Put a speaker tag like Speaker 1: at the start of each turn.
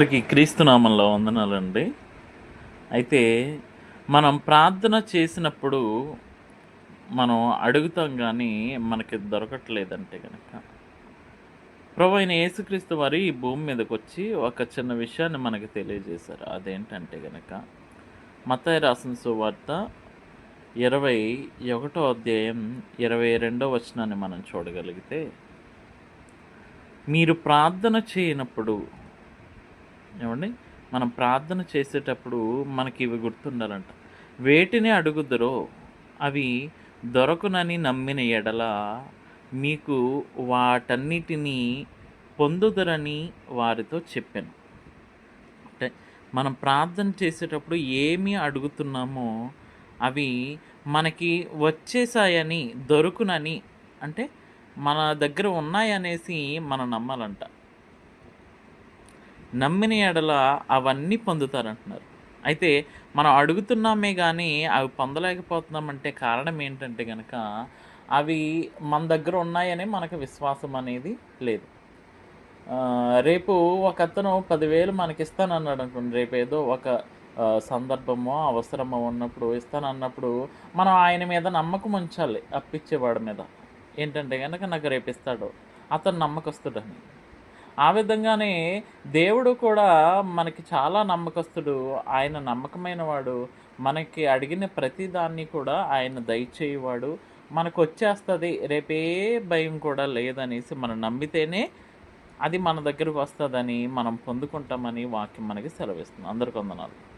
Speaker 1: అందరికి క్రీస్తునామంలో వందనాలండి. అయితే మనం ప్రార్థన చేసినప్పుడు మనం అడుగుతాం కానీ మనకి దొరకట్లేదంటే కనుక ప్రభు అయిన యేసుక్రీస్తు వారు ఈ భూమి మీదకి వచ్చి ఒక చిన్న విషయాన్ని మనకి తెలియజేశారు. అదేంటంటే కనుక మతాయి రాసిన సువార్త ఇరవై ఒకటో అధ్యాయం ఇరవై రెండో వచనాన్ని మనం చూడగలిగితే మీరు ప్రార్థన చేయనప్పుడు ఏమండి? మనం ప్రార్థన చేసేటప్పుడు మనకి ఇవి గుర్తుండాలంట. వేటిని అడుగుదరో అవి దొరకునని నమ్మిన ఎడల మీకు వాటన్నిటినీ పొందుదరని వారితో చెప్పాను. అంటే మనం ప్రార్థన చేసేటప్పుడు ఏమి అడుగుతున్నామో అవి మనకి వచ్చేసాయని దొరుకునని అంటే మన దగ్గర ఉన్నాయనేసి మనం నమ్మాలంట. నమ్మిన ఎడల అవన్నీ పొందుతారంటున్నారు. అయితే మనం అడుగుతున్నామే కానీ అవి పొందలేకపోతున్నామంటే కారణం ఏంటంటే కనుక అవి మన దగ్గర ఉన్నాయని మనకు విశ్వాసం అనేది లేదు. రేపు ఒక అతను పదివేలు మనకి ఇస్తానన్నాడు అనుకోండి రేపు ఏదో ఒక సందర్భమో అవసరమో ఉన్నప్పుడు ఇస్తానన్నప్పుడు మనం ఆయన మీద నమ్మకం ఉంచాలి అప్పిచ్చేవాడి మీద. ఏంటంటే కనుక నాకు రేపు ఇస్తాడు అతను నమ్మకస్తుడని. ఆ విధంగానే దేవుడు కూడా మనకి చాలా నమ్మకస్తుడు ఆయన నమ్మకమైన వాడు మనకి అడిగిన ప్రతి దాన్ని కూడా ఆయన దయచేయవాడు. మనకు వచ్చేస్తుంది రేపే భయం కూడా లేదనేసి మనం నమ్మితేనే అది మన దగ్గరకు వస్తుందని మనం పొందుకుంటామని వాక్యం మనకి సెలవిస్తుంది. అందరికి వందనాలు.